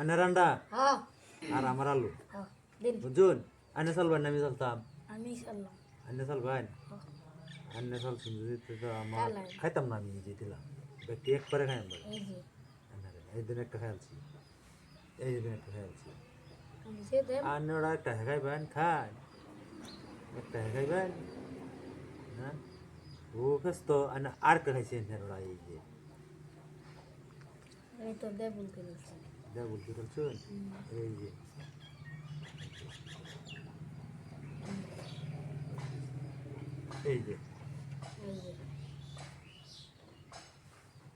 আনে রান্ডা হ্যাঁ আর আমার আলু হ্যাঁ দিন বুঝুন আনে চলবেন আমি চলতাম আমি চাললাম আনে চলবেন হ্যাঁ আনে চলছেন যদি তো তো আমার চালাই। খাইতাম না আমি যে দিলাম ব্যক্তি একবারে খাই আমরা এই যে এই দিন একটা খাইছি এই দিন একটা খাইছি আমি সে দেন আর ওরা একটা খাইবেন খান একটা খাইবেন হ্যাঁ ও ফেস তো আনে আর কে খাইছেন ওরা এই যে এই যা বলছেন এই যে এই যে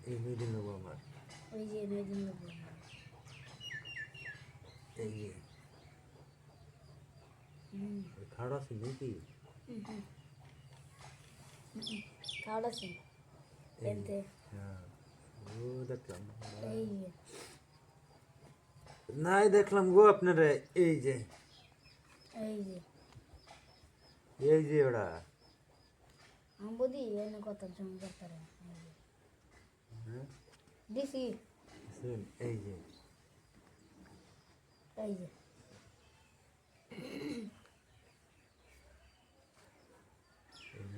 এই এই নেব আমার ওই যে দিন নেব এই যে খাড়া আছে নাকি খাওয়া আছে হ্যাঁ ও দেখলাম এই যে নাই দেখলাম গো আপনারা এই যে। এই যে। এই যে ওরা। আমি এনে কত করতে হ্যাঁ? দিছি। এই যে। এই যে।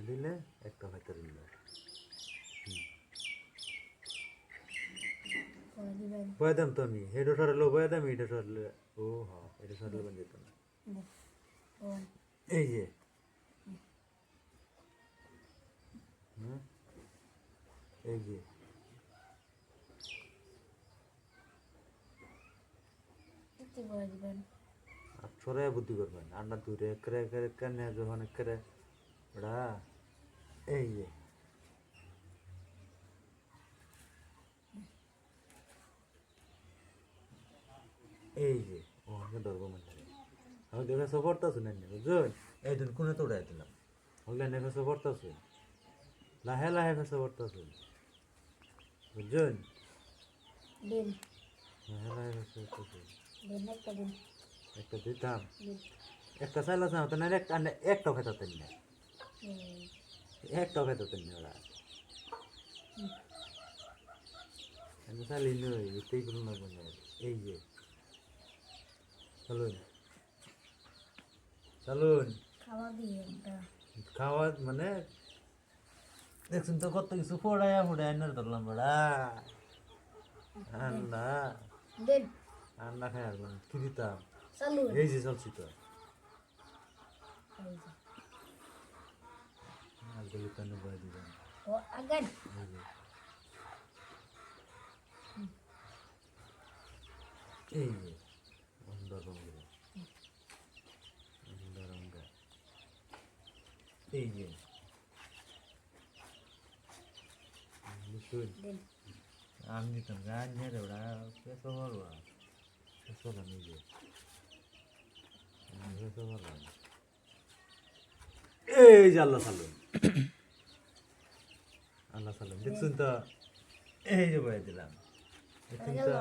দিলে একটা হয়তো দিল করে দিবেন বয়াদাম তো আমি। হেডো সরলো বয়াদাম এটা সরলে। ও হ্যাঁ এটা সরলে বন্ধ যেত না। বোন এই যে। এই যে। ছড়াই বুদ্ধি করবেন। আন্ডা দূরে করে করে কানে যখন করে ওরা এই যে। এই যে ও আমি ধরবো মানে আমি দেখে সব পড়তেছো না বুঝুন এই দিন কোনে তো উড়াই দিলাম। হলে নেখে সব পড়তেছো লাহে লাহে ফেসে পড়তেছো বুঝুন লাহে লাহে ফেসে দিন একটা একটা দিতাম। একটা চাইলে না তো না একটা একটাও খেতাতেন না। এই একটাও খেতাতেন না ওরা। আমি নই। এই যে চলুন চলুন খাওয়া দিয়ে একটা খাওয়া মানে দেখছেন তো কত কিছু ফোড়াইয়া ফোড়াই না ধরলাম বড়া আন্না দিন আন্না খাই আসবেন কি দিতাম চালু এই যে চলছি তো এই যে আজকে তো বয়ে দিবেন ও আগান এই যে এই যে আমি গান নিয়ে রে ওরা পেছো বলবা পেছো না নিজে পেছো বলবা এই যে আল্লাহ সালুন আল্লাহ সালুন দেখছুন তো এই যে বয়ে দিলাম দেখছুন তো